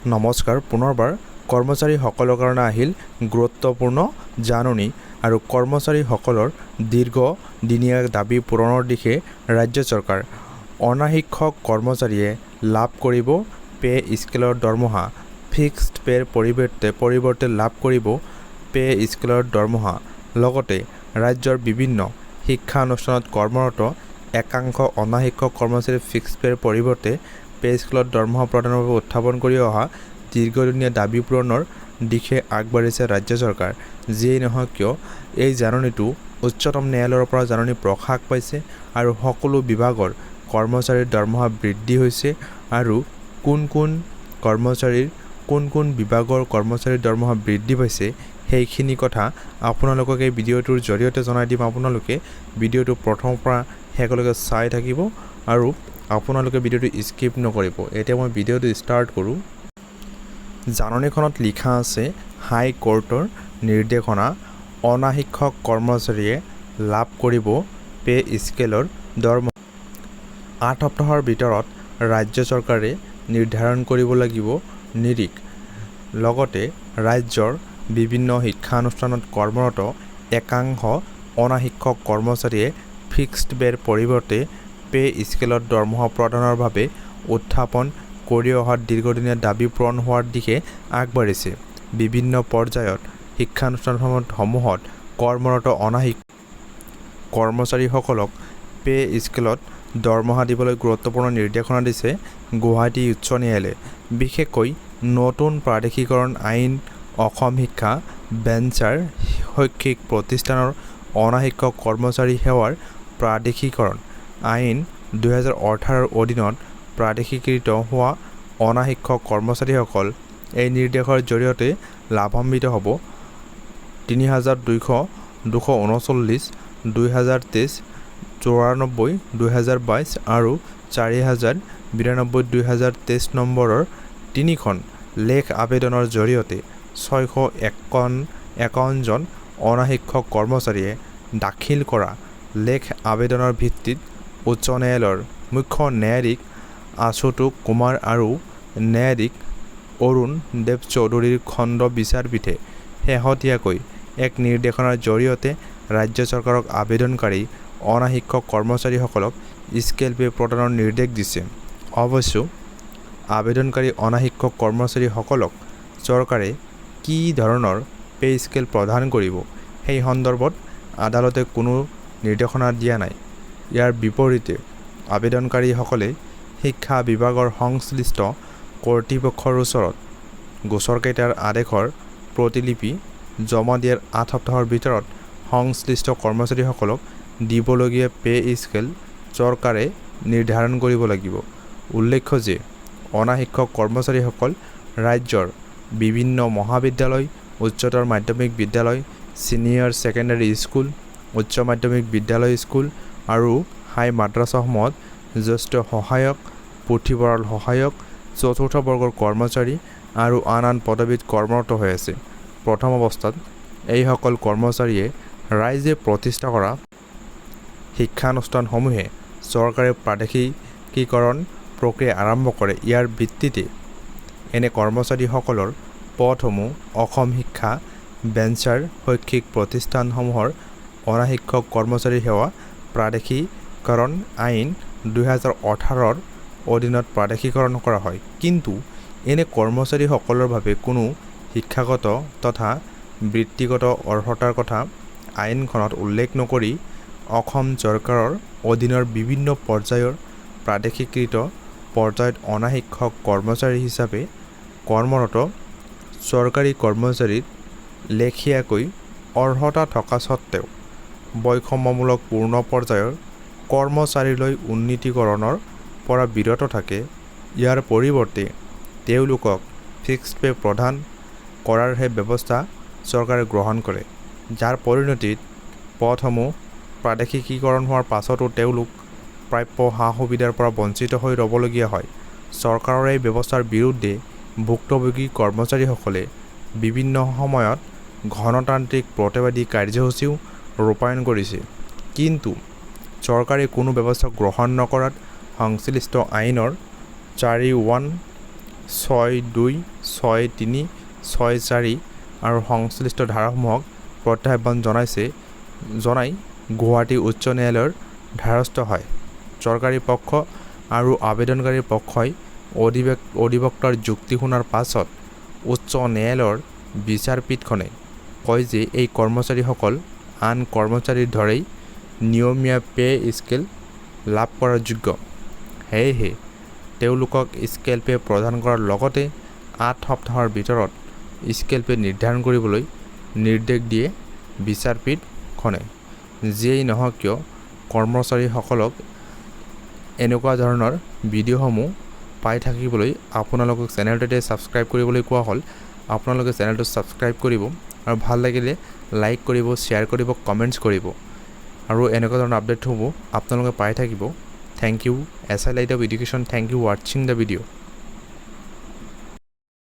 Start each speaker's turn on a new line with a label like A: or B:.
A: নমস্কাৰ। পুনৰবাৰ, কৰ্মচাৰীসকলৰ কাৰণে আহিল গুৰুত্বপূৰ্ণ জাননী আৰু কৰ্মচাৰীসকলৰ দীৰ্ঘদিনীয়া দাবি পূৰণৰ দিশে ৰাজ্য চৰকাৰ অনা শিক্ষক কৰ্মচাৰীয়ে লাভ কৰিব, পে স্কেলৰ দৰমহা, ফিক্সড পেৰ পৰিৱৰ্তে পৰিৱৰ্তে লাভ কৰিব, পে স্কেলৰ দৰমহা। লগতে, ৰাজ্যৰ বিভিন্ন শিক্ষানুষ্ঠানত কৰ্মৰত একাংশ অনা শিক্ষক কৰ্মচাৰীৰ ফিক্সড পেৰ পৰিৱৰ্তে পে স্কেলত দৰমহা প্ৰদানৰ বাবে উত্থাপন কৰি অহা দীৰ্ঘদিনীয়া দাবি পূৰণৰ দিশে আগবাঢ়িছে ৰাজ্য চৰকাৰ। যিয়েই নহওক কিয়, এই জাননীটো উচ্চতম ন্যায়ালয়ৰ পৰা জাননী প্ৰকাশ পাইছে আৰু সকলো বিভাগৰ কৰ্মচাৰীৰ দৰমহা বৃদ্ধি হৈছে আৰু কোন কোন কৰ্মচাৰীৰ, কোন কোন বিভাগৰ কৰ্মচাৰীৰ দৰমহা বৃদ্ধি পাইছে সেইখিনি কথা আপোনালোকক এই ভিডিঅ'টোৰ জৰিয়তে জনাই দিম। আপোনালোকে ভিডিঅ'টো প্ৰথমৰ পৰা শেষলৈকে চাই থাকিব আৰু আপোনালোকে ভিডিঅ'টো স্কিপ নকৰিব। এতিয়া মই ভিডিঅ'টো ষ্টাৰ্ট কৰোঁ। জাননীখনত লিখা আছে, হাই কোৰ্টৰ নিৰ্দেশনা অনা শিক্ষক কৰ্মচাৰীয়ে লাভ কৰিব পে স্কেলৰ দৰমহা। আঠ সপ্তাহৰ ভিতৰত ৰাজ্য চৰকাৰে নিৰ্ধাৰণ কৰিব লাগিব নিৰিখ। লগতে ৰাজ্যৰ বিভিন্ন শিক্ষানুষ্ঠানত কৰ্মৰত একাংশ অনা শিক্ষক কৰ্মচাৰীয়ে ফিক্সড পেৰ পৰিৱৰ্তে পে স্কেলত দৰমহা প্ৰদানৰ বাবে উত্থাপন কৰি অহা দীৰ্ঘদিনীয়া দাবি পূৰণ হোৱাৰ দিশে আগবাঢ়িছে। বিভিন্ন পৰ্যায়ত শিক্ষানুষ্ঠানসমূহত কৰ্মৰত অনাশিক কৰ্মচাৰীসকলক পে স্কেলত দৰমহা দিবলৈ গুৰুত্বপূৰ্ণ নিৰ্দেশনা দিছে গুৱাহাটী উচ্চ ন্যায়ালয়ে। বিশেষকৈ নতুন প্ৰাদেশিকৰণ আইন, অসম শিক্ষা, বেঞ্চাৰ শৈক্ষিক প্ৰতিষ্ঠানৰ অনা শিক্ষক কৰ্মচাৰী সেৱাৰ প্ৰাদেশিকৰণ আইন দুহেজাৰ ওঠৰৰ অধীনত প্ৰাদেশিকৃত হোৱা অনা শিক্ষক কৰ্মচাৰীসকল এই নিৰ্দেশৰ জৰিয়তে লাভান্বিত হ'ব। তিনি হাজাৰ দুইশ দুশ ঊনচল্লিছ, দুই হাজাৰ তেইছ, চৌৰান্নব্বৈ দুহেজাৰ বাইছ আৰু চাৰি হাজাৰ বিৰান্নব্বৈ, দুই হাজাৰ তেইছ নম্বৰৰ তিনিখন লেখ আবেদনৰ জৰিয়তে ছয়শো একাৱন্ন একাৱন্নজন অনা শিক্ষক কৰ্মচাৰীয়ে দাখিল কৰা লেখ আবেদনৰ ভিত্তিত উচ্চ ন্যায়ালয়ৰ মুখ্য ন্যায়াধীশ আশুতোষ কুমাৰ আৰু ন্যায়াধীশ অৰুণ দেৱ চৌধুৰীৰ খণ্ড বিচাৰপীঠে শেহতীয়াকৈ এক নিৰ্দেশনাৰ জৰিয়তে ৰাজ্য চৰকাৰক আবেদনকাৰী অনা শিক্ষক কৰ্মচাৰীসকলক স্কেল পে প্ৰদানৰ নিৰ্দেশ দিছে। অৱশ্য, আবেদনকাৰী অনা শিক্ষক কৰ্মচাৰীসকলক চৰকাৰে কি ধৰণৰ পে স্কেল প্ৰদান কৰিব সেই সন্দৰ্ভত আদালতে কোনো নিৰ্দেশনা দিয়া নাই। ইয়াৰ বিপৰীতে আবেদনকাৰীসকলে শিক্ষা বিভাগৰ সংশ্লিষ্ট কৰ্তৃপক্ষৰ ওচৰত গোচৰকেইটাৰ আদেশৰ প্ৰতিলিপি জমা দিয়াৰ আঠ সপ্তাহৰ ভিতৰত সংশ্লিষ্ট কৰ্মচাৰীসকলক দিবলগীয়া পে স্কেল চৰকাৰে নিৰ্ধাৰণ কৰিব লাগিব। উল্লেখ্য যে অনা শিক্ষক কৰ্মচাৰীসকল ৰাজ্যৰ বিভিন্ন মহাবিদ্যালয় উচ্চতৰ মাধ্যমিক বিদ্যালয় ছিনিয়ৰ ছেকেণ্ডাৰী স্কুল উচ্চ মাধ্যমিক বিদ্যালয় স্কুল আৰু হাই মাদ্ৰাছাসমূহত জ্যেষ্ঠ সহায়ক পুথিভঁৰাল সহায়ক চতুৰ্থ বৰ্গৰ কৰ্মচাৰী আৰু আন আন পদবীত কৰ্মৰত হৈ আছে। প্ৰথম অৱস্থাত এইসকল কৰ্মচাৰীয়ে ৰাইজে প্ৰতিষ্ঠা কৰা শিক্ষানুষ্ঠানসমূহে চৰকাৰে প্ৰাদেশিকীকৰণ প্ৰক্ৰিয়া আৰম্ভ কৰে। ইয়াৰ ভিত্তিতে এনে কৰ্মচাৰীসকলৰ পদসমূহ অসম শিক্ষা বেঞ্চাৰ শৈক্ষিক প্ৰতিষ্ঠানসমূহৰ অনা শিক্ষক কৰ্মচাৰী সেৱা প্ৰাদেশিকৰণ আইন দুহেজাৰ ওঠৰৰ অধীনত প্ৰাদেশিকৰণ কৰা হয়। কিন্তু এনে কৰ্মচাৰীসকলৰ বাবে কোনো শিক্ষাগত তথা বৃত্তিগত অৰ্হতাৰ কথা আইনখনত উল্লেখ নকৰি অসম চৰকাৰৰ অধীনৰ বিভিন্ন পৰ্যায়ৰ প্ৰাদেশিকৃত পৰ্যায়ত অনা শিক্ষক কৰ্মচাৰী হিচাপে কৰ্মৰত চৰকাৰী কৰ্মচাৰীৰ লেখীয়াকৈ অৰ্হতা থকা স্বত্বেও বৈষম্যমূলক পূৰ্ণ পৰ্যায়ৰ কৰ্মচাৰীলৈ উন্নীতকৰণৰ পৰা বিৰত থাকে ইয়াৰ পৰিৱৰ্তে তেওঁলোকক ফিক্সড পে প্ৰদান কৰাৰহে ব্যৱস্থা চৰকাৰে গ্ৰহণ কৰে যাৰ পৰিণতিত পদসমূহ প্ৰাদেশিকীকৰণ হোৱাৰ পাছতো তেওঁলোক প্ৰাপ্য সা সুবিধাৰ পৰা বঞ্চিত হৈ ৰ'বলগীয়া হয়। চৰকাৰৰ এই ব্যৱস্থাৰ বিৰুদ্ধে ভুক্তভোগী কৰ্মচাৰীসকলে বিভিন্ন সময়ত গণতান্ত্ৰিক প্ৰতিবাদী কাৰ্যসূচীও ৰূপায়ণ কৰিছে। কিন্তু চৰকাৰে কোনো ব্যৱস্থা গ্ৰহণ নকৰাত সংশ্লিষ্ট আইনৰ চাৰি ওৱান ছয় দুই ছয় তিনি ছয় চাৰি আৰু সংশ্লিষ্ট ধাৰাসমূহক প্ৰত্যাহ্বান জনাইছে, জনাই গুৱাহাটী উচ্চ ন্যায়ালয়ৰ দ্বাৰস্থ হয়। চৰকাৰী পক্ষ আৰু আবেদনকাৰী পক্ষই অধিবেক অধিবক্তাৰ যুক্তি শুনাৰ পাছত উচ্চ ন্যায়ালয়ৰ বিচাৰপীঠখনে কয় যে এই কৰ্মচাৰীসকল আন কৰ্মচাৰীৰ দৰেই নিয়মীয়া পে' স্কেল লাভ কৰাৰ যোগ্য। সেয়েহে তেওঁলোকক স্কেল পে' প্ৰদান কৰাৰ লগতে আঠ সপ্তাহৰ ভিতৰত স্কেল পে' নিৰ্ধাৰণ কৰিবলৈ নিৰ্দেশ দিয়ে বিচাৰপীঠখনে যিয়েই নহওক কিয় কৰ্মচাৰীসকলক এনেকুৱা ধৰণৰ ভিডিঅ'সমূহ পাই থাকিবলৈ আপোনালোকক চেনেলটোতে ছাবস্ক্ৰাইব কৰিবলৈ কোৱা হ'ল। আপোনালোকে চেনেলটো ছাবস্ক্ৰাইব কৰিব আৰু ভালো লাগিলে লাইক কৰিব শ্বেয়াৰ কৰিব কমেণ্টছ কৰিব। আৰু এনেকুৱা ধৰণৰ আপডেটসমূহ আপোনালোকে পাই থাকিব। Thank you S I light of education thank you ৱাটছিং the ভিডিঅ'